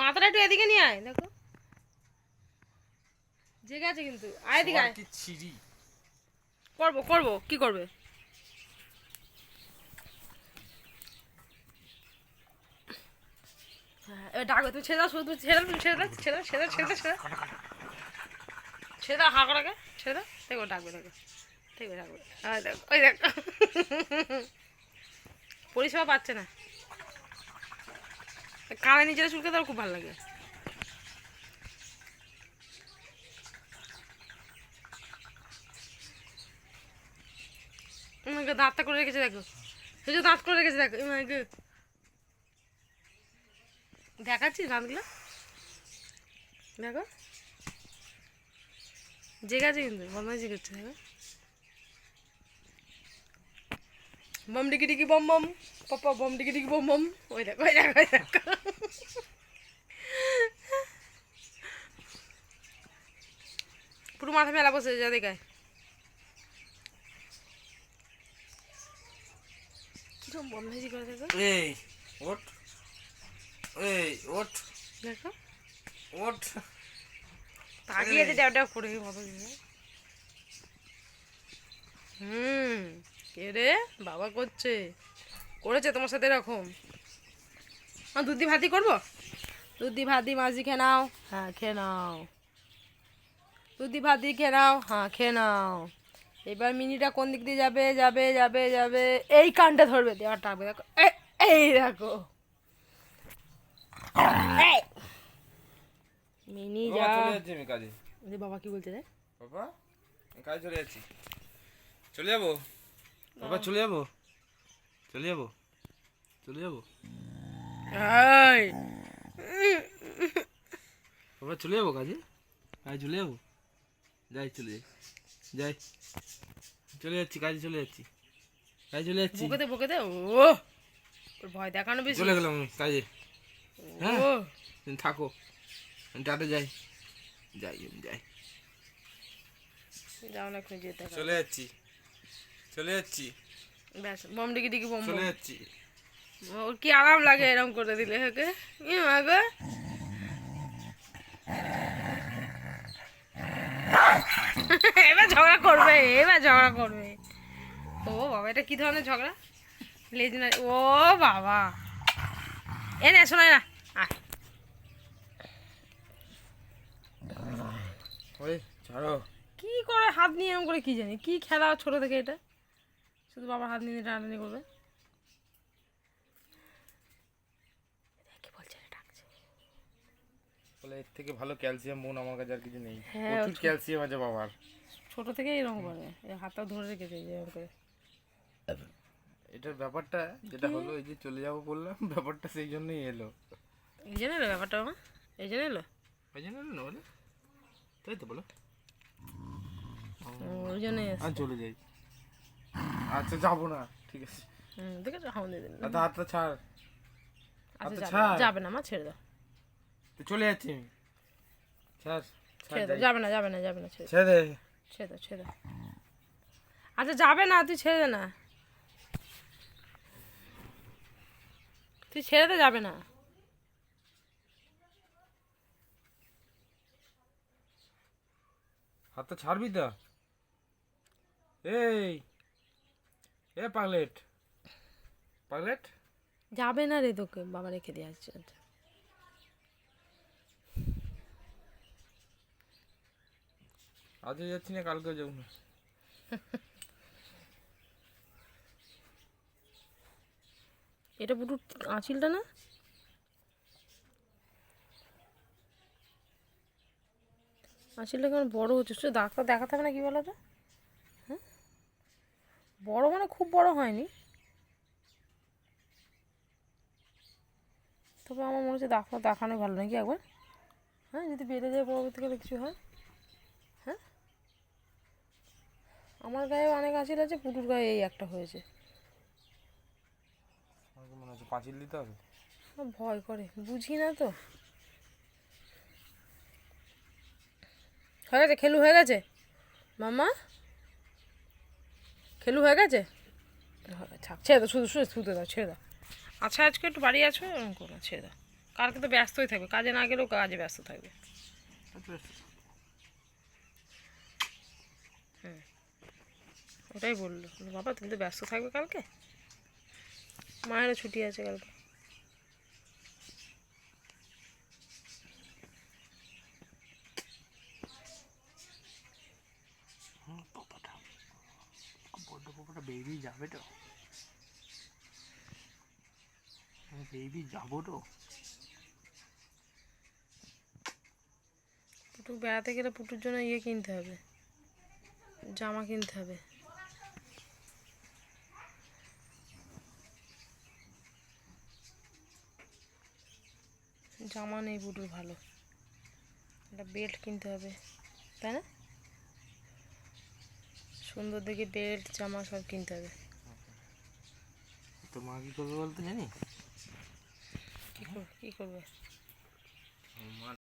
মাথাটা একটু এদিকে নিয়ে আয় দেখো। জেগে আছে কিন্তু। আয় এদিকে আয়। ছিরি করব করব। কি করবে? হ্যাঁ, ডাকবে তুমি ছেড়ে দাও শুধু ছেড়ে দাও তুমি ছেড়ে দাও ছেড়ে দাও ছেড়ে দাও ছেড়ে দাও ছেড়ে দাও। ছেড়ে দাও হা করাকে ছেড়ে দাও। দেখো ডাকবে দেখো। দেখবে ডাকবে। ওই দেখো। ওই দেখো। পরিষেবা পাচ্ছে না। কানে নিজেরা চুলকে তার খুব ভালো লাগে। দাঁতটা করে রেখেছে দেখো। তুই যে দাঁত করে রেখেছে দেখো। দেখাচ্ছি দাঁতগুলো? দেখো। জেগে কিন্তু, বদমাইশি করছে, দেখো। বম ডিকি ডিকি বম বম পাপা বম ডিকি ডিকি বম বম ওই দেখো ওই দেখো ওই দেখো পুরো মাথা মেলা বসে যা দেখায়। কিরম করে দেখো। এই দেখো। ওঠ। তাকিয়ে যে ড্যাব ড্যাব করে। হুম। কে রে? বাবা করছে। করেছে তোমার সাথে এরকম? হ্যাঁ দুধ দিয়ে ভাতি করব? দুধ দিয়ে ভাত মাঝি খেয়ে নাও। হ্যাঁ খেয়ে নাও। দুধ দিয়ে ভাত খেয়ে নাও। হ্যাঁ খেয়ে নাও। এবার মিনিটা কোন দিক দিয়ে যাবে? যাবে যাবে যাবে। এই কানটা ধরবে। দেওয়ার টাকবে দেখো এই দেখো। মিনি যা। বাবা কি বলছে রে? বাবা কাজে চলে যাচ্ছি। চলে যাব? বাবা চলে যাব। চলে যাব। চলে যাব। বাবা চলে যাব কাজে? কাজে চলে যাব? যাই চলে যাই। যাই। চলে যাচ্ছি কাজে চলে যাচ্ছি। কাজে চলে যাচ্ছি। বকে দে বকে দে ও ভয় দেখানো বেশি। চলে গেলাম আমি কাজে। হ্যাঁ? ও। থাকো। টাটা যাই। যাই যাই। যাও না যেতে চলে যাচ্ছি। চলে যাচ্ছি। ব্যাস বম ডিকি ডিকি বম চলে যাচ্ছি। ওর কি আরাম লাগে এরকম করে দিলে ওকে? ই মা গো। এবার ঝগড়া করবে এবার ঝগড়া করবে। ও বাবা এটা কি ধরনের ঝগড়া? লেজ না ও বাবা। এ না শোনায় না ছাড়ো। কি করে হাত নিয়ে এরকম করে কি জানি? কি খেলা ছোট থেকে এটা? শুধু বাবার হাত নিয়ে টানাটানি করবে। বলছে বলে এর থেকে ভালো ক্যালসিয়াম বোন আমার কাছে আর কিছু নেই। হ্যাঁ, প্রচুর ক্যালসিয়াম আছে বাবার। ছোট থেকে এরকম করে। হাতটা ধরে রেখেছে এরকম করে। এটার ব্যাপারটা যেটা হলো এই যে চলে যাব বললাম ব্যাপারটা সেই জন্যই এলো। এই জন্য এলো ব্যাপারটা মা এই জন্য এলো? ওই জন্য এলো না বলে? তাই তো বলো। ওই জন্য আমি চলে যাই। আচ্ছা যাব না। ঠিক আছে। দেখেছ হাউন দিয়ে দিন আচ্ছা হাতটা ছাড়। আচ্ছা যাবে ছাড়। না, যাবে না মা ছেড়ে দাও। তো চলে যাচ্ছি আমি। ছাড় ছাড় দাও। যাবে না যাবে না যাবে না ছেড়ে ছেড়ে দে। ছেড়ে দাও ছেড়ে দাও। আচ্ছা যাবে না তুই ছেড়ে দে না। তুই ছেড়ে দে যাবে না। হাতটা ছাড়বি তো? এই। এ পাগলেট। পাগলেট? যাবে না রে তোকে বাবা রেখে দিয়ে আসছে আজও যাচ্ছি না কালকেও যাব না। এটা পুরো আঁচিলটা না? আঁচিলটা কেমন বড় হচ্ছে সে ডাক্তার দেখাতে হবে না কি বলো তো বড় মানে খুব বড় হয়নি। তবে আমার মনে হচ্ছে ডাক্তার দেখানো ভালো নাকি একবার? হ্যাঁ যদি বেড়ে যায় পরবর্তীকালে কিছু হয়। হ্যাঁ? আমার গায়ে অনেক আঁচিল আছে পুটুর গায়ে এই একটা হয়েছে। মনে হচ্ছে পাঁচিল দিতে হবে। ভয় করে বুঝি না তো। হয়ে গেছে খেলু হয়ে গেছে? মামা খেলু হয়ে গেছে? ছেড়ে দাও শুধু শুধু দাও ছেড়ে দাও আচ্ছা আজকে একটু বাড়ি আছো? এরকম করো না, ছেড়ে দাও কালকে তো ব্যস্তই থাকবে কাজে না গেলেও কাজে ব্যস্ত থাকবে। ওটাই বলল বলল, বাবা তুমি তো ব্যস্ত থাকবে কালকে? মায়েরও ছুটি আছে কালকে। বেবি যাবে তো? বেবি যাব তো। পুটু বেড়াতে গেলে পুটুর জন্য ইয়ে কিনতে হবে। জামা কিনতে হবে। জামা নেই পুটুর ভালো। একটা বেল্ট কিনতে হবে, তাই না? সুন্দর দেখে বেল্ট জামা সব কিনতে হবে। তোর মা কি করবে বলতে জানি? কি করবে কী করবে? মা